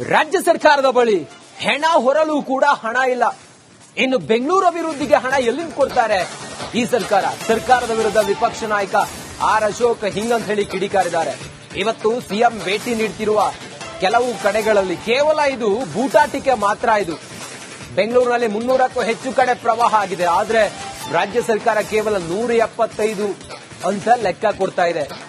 ರಾಜ್ಯ ಸರ್ಕಾರದ ಬಳಿ ಹೆಣ ಹೊರಲು ಕೂಡ ಹಣ ಇಲ್ಲ. ಇನ್ನು ಬೆಂಗಳೂರು ಅಭಿವೃದ್ಧಿಗೆ ಹಣ ಎಲ್ಲಿಂದ ಕೊಡ್ತಾರೆ? ಈ ಸರ್ಕಾರ, ಸರ್ಕಾರದ ವಿರುದ್ಧ ವಿಪಕ್ಷ ನಾಯಕ ಆರ್ ಅಶೋಕ್ ಹಿಂಗಂತ ಹೇಳಿ ಕಿಡಿಕಾರಿದ್ದಾರೆ. ಇವತ್ತು ಸಿಎಂ ಭೇಟಿ ನೀಡ್ತಿರುವ ಕೆಲವು ಕಡೆಗಳಲ್ಲಿ ಕೇವಲ ಇದು ಬೂಟಾಟಿಕೆ ಮಾತ್ರ ಇದು. ಬೆಂಗಳೂರಿನಲ್ಲಿ ಮುನ್ನೂರಕ್ಕೂ ಹೆಚ್ಚು ಕಡೆ ಪ್ರವಾಹ ಆಗಿದೆ. ಆದ್ರೆ ರಾಜ್ಯ ಸರ್ಕಾರ ಕೇವಲ ನೂರ ಎಪ್ಪತ್ತೈದು ಅಂತ ಲೆಕ್ಕ ಕೊಡ್ತಾ ಇದೆ.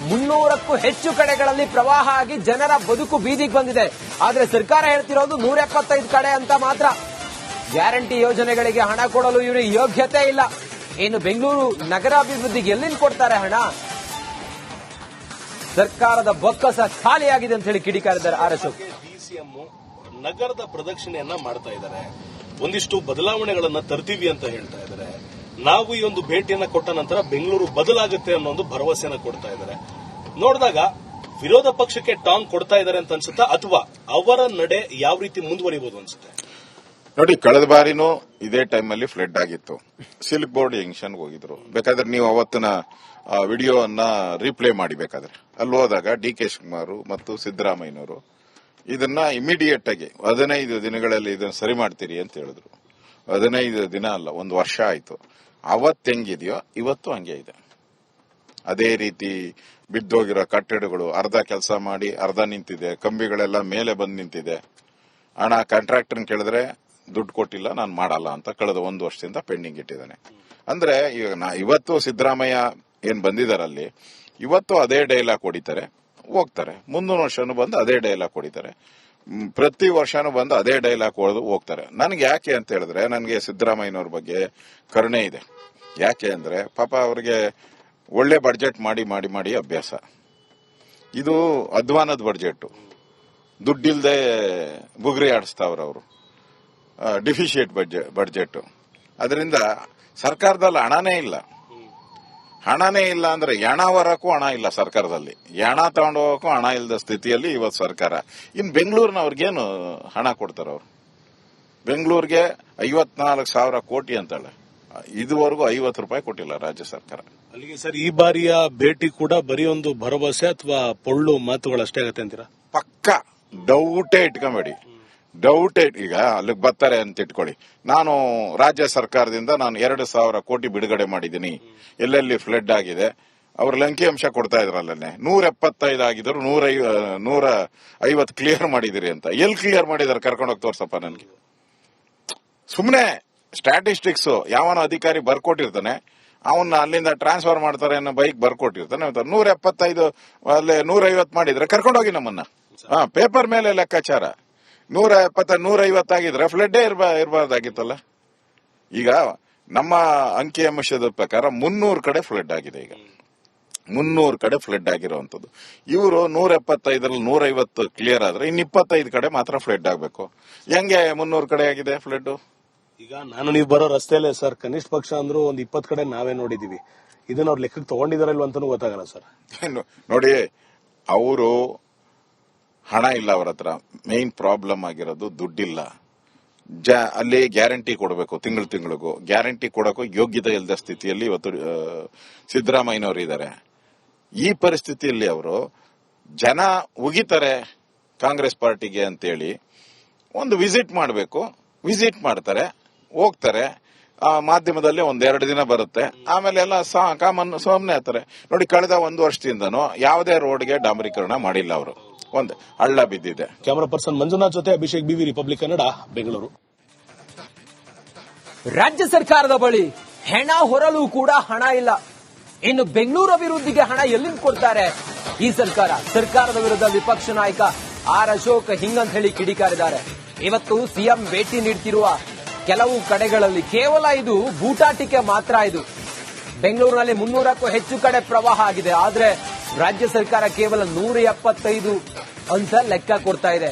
ಮುನ್ನೂರಕ್ಕೂ ಹೆಚ್ಚು ಕಡೆಗಳಲ್ಲಿ ಪ್ರವಾಹ ಆಗಿ ಜನರ ಬದುಕು ಬೀದಿಗೆ ಬಂದಿದೆ. ಆದ್ರೆ ಸರ್ಕಾರ ಹೇಳ್ತಿರೋದು ನೂರ ಎಪ್ಪತ್ತೈದು ಕಡೆ ಅಂತ ಮಾತ್ರ. ಗ್ಯಾರಂಟಿ ಯೋಜನೆಗಳಿಗೆ ಹಣ ಕೊಡಲು ಇವರಿಗೆ ಯೋಗ್ಯತೆ ಇಲ್ಲ. ಇನ್ನು ಬೆಂಗಳೂರು ನಗರಾಭಿವೃದ್ಧಿಗೆ ಎಲ್ಲಿಂದ ಕೊಡ್ತಾರೆ ಹಣ? ಸರ್ಕಾರದ ಬೊಕ್ಕಸ ಖಾಲಿಯಾಗಿದೆ ಅಂತ ಹೇಳಿ ಕಿಡಿಕಾರಿದ್ದಾರೆ ಆರ್ ಡಿಸಿಎಂ ನಗರದ ಪ್ರದಕ್ಷಿಣೆಯನ್ನ ಮಾಡ್ತಾ ಇದ್ದಾರೆ. ಒಂದಿಷ್ಟು ಬದಲಾವಣೆಗಳನ್ನ ತರ್ತೀವಿ ಅಂತ ಹೇಳ್ತಾ ಇದ್ದಾರೆ. ನಾವು ಈ ಒಂದು ಭೇಟಿಯನ್ನ ಕೊಟ್ಟ ನಂತರ ಬೆಂಗಳೂರು ಬದಲಾಗುತ್ತೆ ಅನ್ನೋ ಒಂದು ಭರವಸೆಯನ್ನು ಕೊಡ್ತಾ ಇದ್ದಾರೆ. ನೋಡಿದಾಗ ವಿರೋಧ ಪಕ್ಷಕ್ಕೆ ಟಾಂಗ್ ಕೊಡ್ತಾ ಇದ್ದಾರೆ ಅಂತ ಅನ್ಸುತ್ತಾ, ಅಥವಾ ಅವರ ನಡೆ ಯಾವ ರೀತಿ ಮುಂದುವರಿಬಹುದು ಅನ್ಸುತ್ತೆ? ನೋಡಿ, ಕಳೆದ ಬಾರಿನೂ ಇದೇ ಅಲ್ಲಿ ಫ್ಲಡ್ ಆಗಿತ್ತು. ಸಿಲ್ಕ್ ಬೋರ್ಡ್ ಜಂಕ್ಷನ್ ಹೋಗಿದ್ರು. ಬೇಕಾದ್ರೆ ನೀವು ಅವತ್ತಿನ ವಿಡಿಯೋವನ್ನ ರೀಪ್ಲೇ ಮಾಡಿ ಬೇಕಾದ್ರೆ. ಅಲ್ಲಿ ಹೋದಾಗ ಡಿ ಕೆ ಶಿವಕುಮಾರ್ ಮತ್ತು ಸಿದ್ದರಾಮಯ್ಯನವರು ಇದನ್ನ ಇಮಿಡಿಯೇಟ್ ಆಗಿ ಹದಿನೈದು ದಿನಗಳಲ್ಲಿ ಇದನ್ನ ಸರಿ ಮಾಡ್ತೀರಿ ಅಂತ ಹೇಳಿದ್ರು. ಹದಿನೈದು ದಿನ ಅಲ್ಲ, ಒಂದು ವರ್ಷ ಆಯ್ತು. ಅವತ್ತು ಹೆಂಗಿದೆಯೋ, ಇವತ್ತು ಹಂಗೆ ಇದೆ. ಅದೇ ರೀತಿ ಬಿದ್ದೋಗಿರೋ ಕಟ್ಟಡಗಳು, ಅರ್ಧ ಕೆಲಸ ಮಾಡಿ ಅರ್ಧ ನಿಂತಿದೆ, ಕಂಬಿಗಳೆಲ್ಲ ಮೇಲೆ ಬಂದು ನಿಂತಿದೆ. ಹಣ ಕಾಂಟ್ರಾಕ್ಟರ್ ಕೇಳಿದ್ರೆ ದುಡ್ಡು ಕೊಟ್ಟಿಲ್ಲ, ನಾನು ಮಾಡಲ್ಲ ಅಂತ ಕಳೆದ ಒಂದು ವರ್ಷದಿಂದ ಪೆಂಡಿಂಗ್ ಇಟ್ಟಿದ್ದಾನೆ. ಅಂದ್ರೆ ಈಗ ನಾ ಇವತ್ತು ಸಿದ್ದರಾಮಯ್ಯ ಏನ್ ಬಂದಿದಾರಲ್ಲಿ, ಇವತ್ತು ಅದೇ ಡೈಲಾಗ್ ಹೊಡಿತಾರೆ, ಹೋಗ್ತಾರೆ. ಮುಂದಿನ ವರ್ಷನೂ ಬಂದು ಅದೇ ಡೈಲಾಗ್ ಹೊಡಿತಾರೆ. ಪ್ರತಿ ವರ್ಷನೂ ಬಂದು ಅದೇ ಡೈಲಾಗ್ ಹೊಡೆದು ಹೋಗ್ತಾರೆ. ನನಗೆ ಯಾಕೆ ಅಂತ ಹೇಳಿದ್ರೆ, ನನಗೆ ಸಿದ್ದರಾಮಯ್ಯನವ್ರ ಬಗ್ಗೆ ಕರುಣೆ ಇದೆ. ಯಾಕೆ ಅಂದ್ರೆ, ಪಾಪ ಅವ್ರಿಗೆ ಒಳ್ಳೆ ಬಡ್ಜೆಟ್ ಮಾಡಿ ಮಾಡಿ ಮಾಡಿ ಅಭ್ಯಾಸ. ಇದು ಅಧ್ವಾನದ ಬಡ್ಜೆಟ್ ದುಡ್ಡಿಲ್ಲದೆ ಬುಗ್ರಿ ಆಡಿಸ್ತಾವ್ರ ಅವರು. ಡಿಫಿಷಿಯೇಟ್ ಬಡ್ಜೆಟ್ ಅದರಿಂದ ಸರ್ಕಾರದಲ್ಲಿ ಹಣನೇ ಇಲ್ಲ. ಹಣನೇ ಇಲ್ಲ ಅಂದ್ರೆ ಎಣ ಹೊರಕ್ಕೂ ಹಣ ಇಲ್ಲ ಸರ್ಕಾರದಲ್ಲಿ. ಎಣ ತಗೊಂಡು ಹೋಗೋಕ್ಕೂ ಹಣ ಇಲ್ಲದ ಸ್ಥಿತಿಯಲ್ಲಿ ಇವತ್ತು ಸರ್ಕಾರ. ಇನ್ನು ಬೆಂಗಳೂರಿನವ್ರಿಗೇನು ಹಣ ಕೊಡ್ತಾರೆ ಅವರು? ಬೆಂಗಳೂರಿಗೆ ಐವತ್ನಾಲ್ಕು ಸಾವಿರ ಕೋಟಿ ಅಂತಾಳೆ. ಇದುವರೆಗೂ ಐವತ್ತು ರೂಪಾಯಿ ಕೊಟ್ಟಿಲ್ಲ ರಾಜ್ಯ ಸರ್ಕಾರ. ಅಲ್ಲಿಗೆ ಸರ್ ಈ ಬಾರಿಯ ಭೇಟಿ ಕೂಡ ಬರೀ ಒಂದು ಭರವಸೆ ಅಥವಾ ಪೊಳ್ಳು ಮಾತುಗಳಷ್ಟೇ ಆಗತ್ತೆ ಅಂತೀರಾ? ಪಕ್ಕ ಡೌಟೇ ಇಟ್ಕೊಂಬೇಡಿ. ಡೌಟ್ ಈಗ ಅಲ್ಲಿಗೆ ಬರ್ತಾರೆ ಅಂತ ಇಟ್ಕೊಳ್ಳಿ. ನಾನು ರಾಜ್ಯ ಸರ್ಕಾರದಿಂದ ನಾನು ಎರಡು ಸಾವಿರ ಕೋಟಿ ಬಿಡುಗಡೆ ಮಾಡಿದ್ದೀನಿ. ಎಲ್ಲೆಲ್ಲಿ ಫ್ಲಡ್ ಆಗಿದೆ? ಅವ್ರ ಅಂಕಿಅಂಶ ಕೊಡ್ತಾ ಇದ್ರಲ್ಲೇ. ನೂರ ಎಪ್ಪತ್ತೈದು ಆಗಿದ್ರು ನೂರ ನೂರ ಐವತ್ತು ಕ್ಲಿಯರ್ ಮಾಡಿದಿರಿ ಅಂತ. ಎಲ್ಲಿ ಕ್ಲಿಯರ್ ಮಾಡಿದಾರೆ? ಕರ್ಕೊಂಡೋಗಿ ತೋರ್ಸಪ್ಪ ನನ್ಗೆ. ಸುಮ್ಮನೆ ಸ್ಟ್ಯಾಟಿಸ್ಟಿಕ್ಸ್ ಯಾವನೋ ಅಧಿಕಾರಿ ಬರ್ಕೊಟ್ಟಿರ್ತಾನೆ ಅವನ್ನ ಅಲ್ಲಿಂದ ಟ್ರಾನ್ಸ್ಫರ್ ಮಾಡ್ತಾರೆ ಅನ್ನೋ ಬೈಕ್ ಬರ್ಕೊಟ್ಟಿರ್ತಾನೆ. ನೂರ ಎಪ್ಪತ್ತೈದು ಅಲ್ಲಿ ನೂರ ಐವತ್ ಮಾಡಿದ್ರೆ ಕರ್ಕೊಂಡೋಗಿ ನಮ್ಮನ್ನ. ಹಾ ಪೇಪರ್ ಮೇಲೆ ಲೆಕ್ಕಾಚಾರ. ನೂರ ಎಪ್ಪತ್ತ ನೂರ ಐವತ್ತಾಗಿದ್ರೆ ಫ್ಲಡ್ಡೇ ಇರ್ಬಾ ಇರಬಾರ್ದಾಗಿತ್ತಲ್ಲ? ಈಗ ನಮ್ಮ ಅಂಕಿ ಅಂಶದ ಪ್ರಕಾರ ಮುನ್ನೂರು ಕಡೆ ಫ್ಲಡ್ ಆಗಿದೆ ಈಗ. ಮುನ್ನೂರು ಕಡೆ ಫ್ಲಡ್ ಆಗಿರುವಂತದ್ದು ಇವರು ನೂರ ಎಪ್ಪತ್ತೈದರಲ್ಲಿ ನೂರ ಐವತ್ತು ಕ್ಲಿಯರ್ ಆದ್ರೆ ಇನ್ನು ಇಪ್ಪತ್ತೈದು ಕಡೆ ಮಾತ್ರ ಫ್ಲಡ್ ಆಗಬೇಕು. ಹೆಂಗೆ ಮುನ್ನೂರು ಕಡೆ ಆಗಿದೆ ಫ್ಲಡ್ ಈಗ ನಾನು ನೀವು ಬರೋ ರಸ್ತೆಯಲ್ಲೇ ಸರ್, ಕನಿಷ್ಠ ಪಕ್ಷ ಅಂದ್ರೂ ಒಂದ್ ಇಪ್ಪತ್ ಕಡೆ ನಾವೇ ನೋಡಿದೀವಿ. ಇದನ್ನ ಅವ್ರು ಲೆಕ್ಕಕ್ಕೆ ತಗೊಂಡಿದಾರ ಇಲ್ವ ಅಂತಾನೂ ಗೊತ್ತಾಗಲ್ಲ ಸರ್. ನೋಡಿ, ಅವರು ಹಣ ಇಲ್ಲ ಅವ್ರ ಹತ್ರ. ಮೇನ್ ಪ್ರಾಬ್ಲಮ್ ಆಗಿರೋದು ದುಡ್ಡಿಲ್ಲ. ಜ, ಅಲ್ಲಿ ಗ್ಯಾರಂಟಿ ಕೊಡಬೇಕು ತಿಂಗಳು ತಿಂಗಳಿಗೂ. ಗ್ಯಾರಂಟಿ ಕೊಡೋಕ್ಕೂ ಯೋಗ್ಯತೆ ಇಲ್ಲದ ಸ್ಥಿತಿಯಲ್ಲಿ ಇವತ್ತು ಸಿದ್ದರಾಮಯ್ಯನವರು ಇದ್ದಾರೆ ಈ ಪರಿಸ್ಥಿತಿಯಲ್ಲಿ ಅವರು ಜನ ಉಗಿತಾರೆ ಕಾಂಗ್ರೆಸ್ ಪಾರ್ಟಿಗೆ ಅಂತೇಳಿ. ಒಂದು ವಿಸಿಟ್ ಮಾಡಬೇಕು, ವಿಸಿಟ್ ಮಾಡ್ತಾರೆ. ಹೋಗ್ತಾರೆ ಆ ಮಾಧ್ಯಮದಲ್ಲಿ ಒಂದೆರಡು ದಿನ ಬರುತ್ತೆ. ಆಮೇಲೆ ಎಲ್ಲ ಸಾ- ಕಾಮನ್ ಸುಮ್ಮನೆ ಆಗ್ತಾರೆ. ನೋಡಿ ಕಳೆದ ಒಂದು ವರ್ಷದಿಂದನೂ ಯಾವುದೇ ರೋಡ್ಗೆ ಡಾಂಬರೀಕರಣ ಮಾಡಿಲ್ಲ ಅವರು. ಒಂದು ಹಳ್ಳ ಬಿದ್ದಿದೆ. ಕ್ಯಾಮರಾ ಪರ್ಸನ್ ಮಂಜುನಾಥ್ ಜೊತೆ ಅಭಿಷೇಕ್ ಬಿವಿ ರಿಪಬ್ಲಿಕ್ ಕನ್ನಡ ಬೆಂಗಳೂರು ರಾಜ್ಯ ಸರ್ಕಾರದ ಬಳಿ ಹೆಣ ಹೊರಲು ಕೂಡ ಹಣ ಇಲ್ಲ. ಇನ್ನು ಬೆಂಗಳೂರು ಅಭಿವೃದ್ಧಿಗೆ ಹಣ ಎಲ್ಲಿಂದ ಕೊಡ್ತಾರೆ? ಈ ಸರ್ಕಾರ ಸರ್ಕಾರದ ವಿರುದ್ಧ ವಿಪಕ್ಷ ನಾಯಕ ಆರ್ ಅಶೋಕ್ ಹಿಂಗಂತ ಹೇಳಿ ಕಿಡಿಕಾರಿದ್ದಾರೆ. ಇವತ್ತು ಸಿಎಂ ಭೇಟಿ ನೀಡ್ತಿರುವ ಕೆಲವು ಕಡೆಗಳಲ್ಲಿ ಕೇವಲ ಇದು ಬೂಟಾಟಿಕೆ ಮಾತ್ರ ಇದು. ಬೆಂಗಳೂರಿನಲ್ಲಿ ಮುನ್ನೂರಕ್ಕೂ ಹೆಚ್ಚು ಕಡೆ ಪ್ರವಾಹ ಆಗಿದೆ. ಆದ್ರೆ ರಾಜ್ಯ ಸರ್ಕಾರ ಕೇವಲ ನೂರ ಎಪ್ಪತ್ತೈದು ಅಂತ ಲೆಕ್ಕ ಕೊಡ್ತಾ ಇದೆ.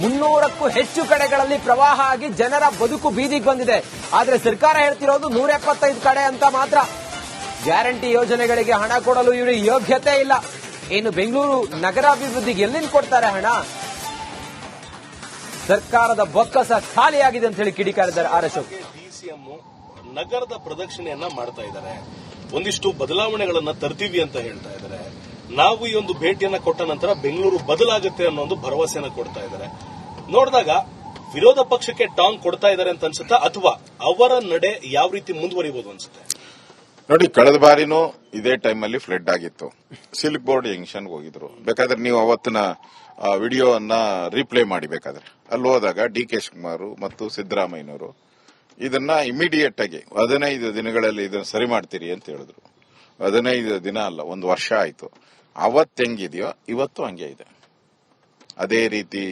ಮುನ್ನೂರಕ್ಕೂ ಹೆಚ್ಚು ಕಡೆಗಳಲ್ಲಿ ಪ್ರವಾಹ ಆಗಿ ಜನರ ಬದುಕು ಬೀದಿಗೆ ಬಂದಿದೆ. ಆದ್ರೆ ಸರ್ಕಾರ ಹೇಳ್ತಿರೋದು ನೂರ ಎಪ್ಪತ್ತೈದು ಕಡೆ ಅಂತ ಮಾತ್ರ. ಗ್ಯಾರಂಟಿ ಯೋಜನೆಗಳಿಗೆ ಹಣ ಕೊಡಲು ಇವರಿಗೆ ಯೋಗ್ಯತೆ ಇಲ್ಲ. ಇನ್ನು ಬೆಂಗಳೂರು ನಗರಾಭಿವೃದ್ಧಿಗೆ ಎಲ್ಲಿಂದ ಕೊಡ್ತಾರೆ ಹಣ? ಸರ್ಕಾರದ ಬೊಕ್ಕಸ ಖಾಲಿಯಾಗಿದೆ ಅಂತ ಹೇಳಿ ಕಿಡಿಕಾರಿದ್ದಾರೆ ಆರ್ ಅಶೋಕ್. ಡಿಸಿಎಂ ನಗರದ ಪ್ರದಕ್ಷಿಣೆಯನ್ನ ಮಾಡ್ತಾ ಇದ್ದಾರೆ. ಒಂದಿಷ್ಟು ಬದಲಾವಣೆಗಳನ್ನ ತರ್ತೀವಿ ಅಂತ ಹೇಳ್ತಾ ಇದ್ದಾರೆ. ನಾವು ಈ ಒಂದು ಭೇಟಿಯನ್ನ ಕೊಟ್ಟ ನಂತರ ಬೆಂಗಳೂರು ಬದಲಾಗುತ್ತೆ ಅನ್ನೋ ಒಂದು ಭರವಸೆಯನ್ನು ಕೊಡ್ತಾ ಇದ್ದಾರೆ. ನೋಡಿದಾಗ ವಿರೋಧ ಪಕ್ಷಕ್ಕೆ ಟಾಂಗ್ ಕೊಡ್ತಾ ಇದ್ದಾರೆ ಅಂತ ಅನ್ಸುತ್ತಾ ಅಥವಾ ಅವರ ನಡೆ ಯಾವ ರೀತಿ ಮುಂದುವರಿಬಹುದು ಅನ್ಸುತ್ತೆ? ನೋಡಿ, ಕಳೆದ ಬಾರಿನೂ ಇದೇ ಟೈಮಲ್ಲಿ ಫ್ಲಡ್ ಆಗಿತ್ತು. ಸಿಲ್ಕ್ ಬೋರ್ಡ್ ಜಂಕ್ಷನ್ ಹೋಗಿದ್ರು. ಬೇಕಾದ್ರೆ ನೀವು ಅವತ್ತಿನ ವಿಡಿಯೋ ಅನ್ನ ರೀಪ್ಲೇ ಮಾಡಿ ಬೇಕಾದ್ರೆ. ಅಲ್ಲಿ ಹೋದಾಗ ಡಿ ಕೆ ಶಿವಕುಮಾರ್ ಮತ್ತು ಸಿದ್ದರಾಮಯ್ಯನವರು ಇದನ್ನ ಇಮಿಡಿಯೇಟ್ ಆಗಿ ಹದಿನೈದು ದಿನಗಳಲ್ಲಿ ಇದನ್ನ ಸರಿ ಮಾಡ್ತೀರಿ ಅಂತ ಹೇಳಿದ್ರು. ಹದಿನೈದು ದಿನ ಅಲ್ಲ, ಒಂದು ವರ್ಷ ಆಯ್ತು. ಅವತ್ತು ಹೆಂಗಿದೆಯೋ, ಇವತ್ತು ಹಂಗೆ ಇದೆ. ಅದೇ ರೀತಿ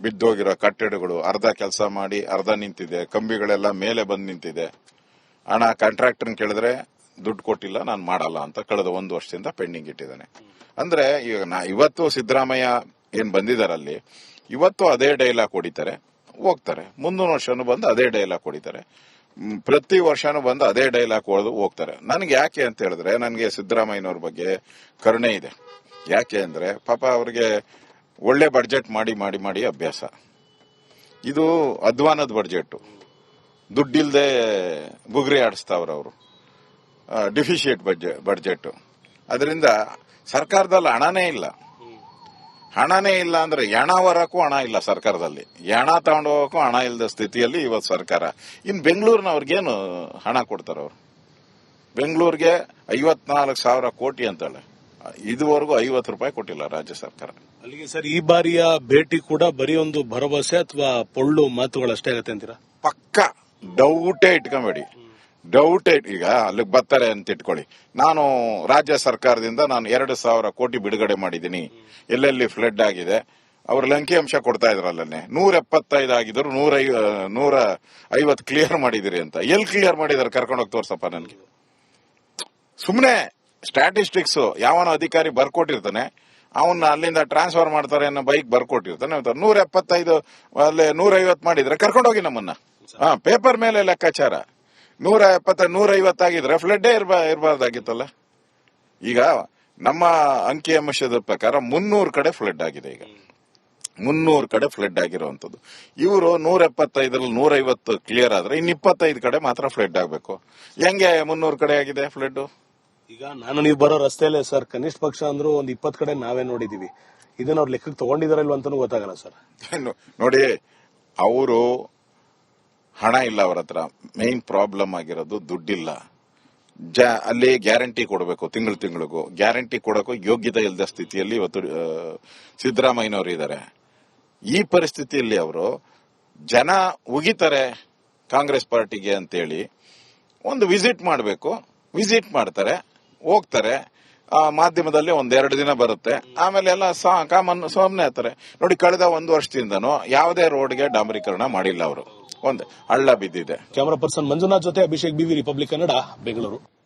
ಬಿದ್ದೋಗಿರೋ ಕಟ್ಟಡಗಳು, ಅರ್ಧ ಕೆಲಸ ಮಾಡಿ ಅರ್ಧ ನಿಂತಿದೆ, ಕಂಬಿಗಳೆಲ್ಲ ಮೇಲೆ ಬಂದು ನಿಂತಿದೆ. ಹಣ ಕಾಂಟ್ರಾಕ್ಟರ್ ಕೇಳಿದ್ರೆ ದುಡ್ಡು ಕೊಟ್ಟಿಲ್ಲ, ನಾನು ಮಾಡಲ್ಲ ಅಂತ ಕಳೆದ ಒಂದು ವರ್ಷದಿಂದ ಪೆಂಡಿಂಗ್ ಇಟ್ಟಿದ್ದಾನೆ. ಅಂದ್ರೆ ಈಗ ನಾ ಇವತ್ತು ಸಿದ್ದರಾಮಯ್ಯ ಏನ್ ಬಂದಿದಾರಲ್ಲಿ, ಇವತ್ತು ಅದೇ ಡೈಲಾಗ್ ಹೊಡಿತಾರೆ, ಹೋಗ್ತಾರೆ. ಮುಂದಿನ ವರ್ಷನು ಬಂದು ಅದೇ ಡೈಲಾಗ್ ಹೊಡಿತಾರೆ. ಪ್ರತಿ ವರ್ಷನೂ ಬಂದು ಅದೇ ಡೈಲಾಗ್ ಹೊಡೆದು ಹೋಗ್ತಾರೆ. ನನಗೆ ಯಾಕೆ ಅಂತ ಹೇಳಿದ್ರೆ, ನನಗೆ ಸಿದ್ದರಾಮಯ್ಯನವ್ರ ಬಗ್ಗೆ ಕರುಣೆ ಇದೆ. ಯಾಕೆ ಅಂದ್ರೆ, ಪಾಪ ಅವ್ರಿಗೆ ಒಳ್ಳೆ ಬಡ್ಜೆಟ್ ಮಾಡಿ ಮಾಡಿ ಮಾಡಿ ಅಭ್ಯಾಸ. ಇದು ಅಧ್ವಾನದ ಬಡ್ಜೆಟ್ ದುಡ್ಡಿಲ್ದೆ ಬುಗ್ರಿ ಆಡಿಸ್ತಾವ್ರ ಅವರು ಡಿಫಿಷಿಯೇಟ್ ಬಡ್ಜೆಟ್ ಅದರಿಂದ ಸರ್ಕಾರದಲ್ಲಿ ಹಣನೇ ಇಲ್ಲ. ಹಣನೇ ಇಲ್ಲ ಅಂದ್ರೆ ಎಣ ಹೊರಕ್ಕೂ ಹಣ ಇಲ್ಲ ಸರ್ಕಾರದಲ್ಲಿ. ಎಣ ತಗೊಂಡು ಹೋಗಕ್ಕೂ ಹಣ ಇಲ್ಲದ ಸ್ಥಿತಿಯಲ್ಲಿ ಇವತ್ತು ಸರ್ಕಾರ. ಇನ್ ಬೆಂಗಳೂರಿನವ್ರಿಗೇನು ಹಣ ಕೊಡ್ತಾರೆ ಅವರು? ಬೆಂಗಳೂರಿಗೆ ಐವತ್ನಾಲ್ಕು ಸಾವಿರ ಕೋಟಿ ಅಂತಾಳೆ. ಇದುವರೆಗೂ ಐವತ್ತು ರೂಪಾಯಿ ಕೊಟ್ಟಿಲ್ಲ ರಾಜ್ಯ ಸರ್ಕಾರ. ಅಲ್ಲಿಗೆ ಸರ್ ಈ ಬಾರಿಯ ಭೇಟಿ ಕೂಡ ಬರೀ ಒಂದು ಭರವಸೆ ಅಥವಾ ಪೊಳ್ಳು ಮಾತುಗಳಷ್ಟೇ ಆಗತ್ತೆ ಅಂತೀರಾ? ಪಕ್ಕ ಡೌಟೇ ಇಟ್ಕೊಂಬೇಡಿ. ಡೌಟ್ ಈಗ ಅಲ್ಲಿಗೆ ಬರ್ತಾರೆ ಅಂತ ಇಟ್ಕೊಳ್ಳಿ. ನಾನು ರಾಜ್ಯ ಸರ್ಕಾರದಿಂದ ನಾನು ಎರಡು ಸಾವಿರ ಕೋಟಿ ಬಿಡುಗಡೆ ಮಾಡಿದ್ದೀನಿ. ಎಲ್ಲೆಲ್ಲಿ ಫ್ಲಡ್ ಆಗಿದೆ? ಅವ್ರ ಅಂಕಿಅಂಶ ಕೊಡ್ತಾ ಇದ್ರಲ್ಲೇ ನೂರ ಎಪ್ಪತ್ತೈದು ಆಗಿದ್ರು ನೂರ ನೂರ ಐವತ್ತು ಕ್ಲಿಯರ್ ಮಾಡಿದಿರಿ ಅಂತ. ಎಲ್ಲಿ ಕ್ಲಿಯರ್ ಮಾಡಿದಾರೆ? ಕರ್ಕೊಂಡೋಗಿ ತೋರ್ಸಪ್ಪ ನನಗೆ. ಸುಮ್ಮನೆ ಸ್ಟ್ಯಾಟಿಸ್ಟಿಕ್ಸ್ ಯಾವನ ಅಧಿಕಾರಿ ಬರ್ಕೊಟ್ಟಿರ್ತಾನೆ. ಅವನ್ನ ಅಲ್ಲಿಂದ ಟ್ರಾನ್ಸ್ಫರ್ ಮಾಡ್ತಾರೆ ಅನ್ನೋ ಬೈಕ್ ಬರ್ಕೊಟ್ಟಿರ್ತಾನೆ. ನೂರ ಎಪ್ಪತ್ತೈದು ಅಲ್ಲಿ ನೂರ ಐವತ್ತು ಮಾಡಿದ್ರೆ ಕರ್ಕೊಂಡೋಗಿ ನಮ್ಮನ್ನ. ಹಾ ಪೇಪರ್ ಮೇಲೆ ಲೆಕ್ಕಾಚಾರ. ನೂರ ಎಪ್ಪತ್ತ ನೂರ ಐವತ್ತಾಗಿದ್ರೆ ಫ್ಲಡ್ಡೇ ಇರ್ಬಾ ಇರಬಾರ್ದಾಗಿತ್ತಲ್ಲ? ಈಗ ನಮ್ಮ ಅಂಕಿ ಅಂಶದ ಪ್ರಕಾರ ಮುನ್ನೂರು ಕಡೆ ಫ್ಲಡ್ ಆಗಿದೆ ಈಗ. ಮುನ್ನೂರು ಕಡೆ ಫ್ಲಡ್ ಆಗಿರುವಂತದ್ದು ಇವರು ನೂರ ಎಪ್ಪತ್ತೈದರಲ್ಲಿ ನೂರ ಐವತ್ತು ಕ್ಲಿಯರ್ ಆದ್ರೆ ಇನ್ನು ಇಪ್ಪತ್ತೈದು ಕಡೆ ಮಾತ್ರ ಫ್ಲಡ್ ಆಗಬೇಕು. ಹೆಂಗೆ ಮುನ್ನೂರು ಕಡೆ ಆಗಿದೆ ಫ್ಲಡ್ ಈಗ ನಾನು ನೀವು ಬರೋ ರಸ್ತೆಯಲ್ಲೇ ಸರ್ ಕನಿಷ್ಠ ಪಕ್ಷ ಅಂದ್ರೂ ಒಂದ್ ಇಪ್ಪತ್ತು ಕಡೆ ನಾವೇ ನೋಡಿದೀವಿ. ಇದನ್ನ ಅವ್ರು ಲೆಕ್ಕಕ್ಕೆ ತಗೊಂಡಿದಾರಲ್ವ ಅಂತಾನೂ ಗೊತ್ತಾಗಲ್ಲ ಸರ್. ನೋಡಿ ಅವರು ಹಣ ಇಲ್ಲ ಅವರ ಹತ್ರ. ಮೇನ್ ಪ್ರಾಬ್ಲಮ್ ಆಗಿರೋದು ದುಡ್ಡಿಲ್ಲ. ಜ, ಅಲ್ಲಿ ಗ್ಯಾರಂಟಿ ಕೊಡಬೇಕು, ತಿಂಗಳು ತಿಂಗಳಿಗೂ. ಗ್ಯಾರಂಟಿ ಕೊಡೋಕ್ಕೂ ಯೋಗ್ಯತೆ ಇಲ್ಲದ ಸ್ಥಿತಿಯಲ್ಲಿ ಇವತ್ತು ಸಿದ್ದರಾಮಯ್ಯನವರು ಇದ್ದಾರೆ ಈ ಪರಿಸ್ಥಿತಿಯಲ್ಲಿ ಅವರು ಜನ ಉಗಿತಾರೆ ಕಾಂಗ್ರೆಸ್ ಪಾರ್ಟಿಗೆ ಅಂತೇಳಿ. ಒಂದು ವಿಸಿಟ್ ಮಾಡಬೇಕು. ವಿಸಿಟ್ ಮಾಡ್ತಾರೆ, ಹೋಗ್ತಾರೆ. ಮಾಧ್ಯಮದಲ್ಲಿ ಒಂದೆರಡು ದಿನ ಬರುತ್ತೆ. ಆಮೇಲೆ ಎಲ್ಲ ಕಾಮನ್ ಸುಮ್ಮನೆ ಆಗ್ತಾರೆ ನೋಡಿ, ಕಳೆದ ಒಂದು ವರ್ಷದಿಂದನೂ ಯಾವುದೇ ರೋಡ್ಗೆ ಡಾಂಬರೀಕರಣ ಮಾಡಿಲ್ಲ ಅವರು. ಒಂದು ಹಳ್ಳ ಬಿದ್ದಿದೆ. ಕ್ಯಾಮರಾ ಪರ್ಸನ್ ಮಂಜುನಾಥ್ ಜೊತೆ ಅಭಿಷೇಕ್ ಬಿವಿ ರಿಪಬ್ಲಿಕ್ ಕನ್ನಡ ಬೆಂಗಳೂರು.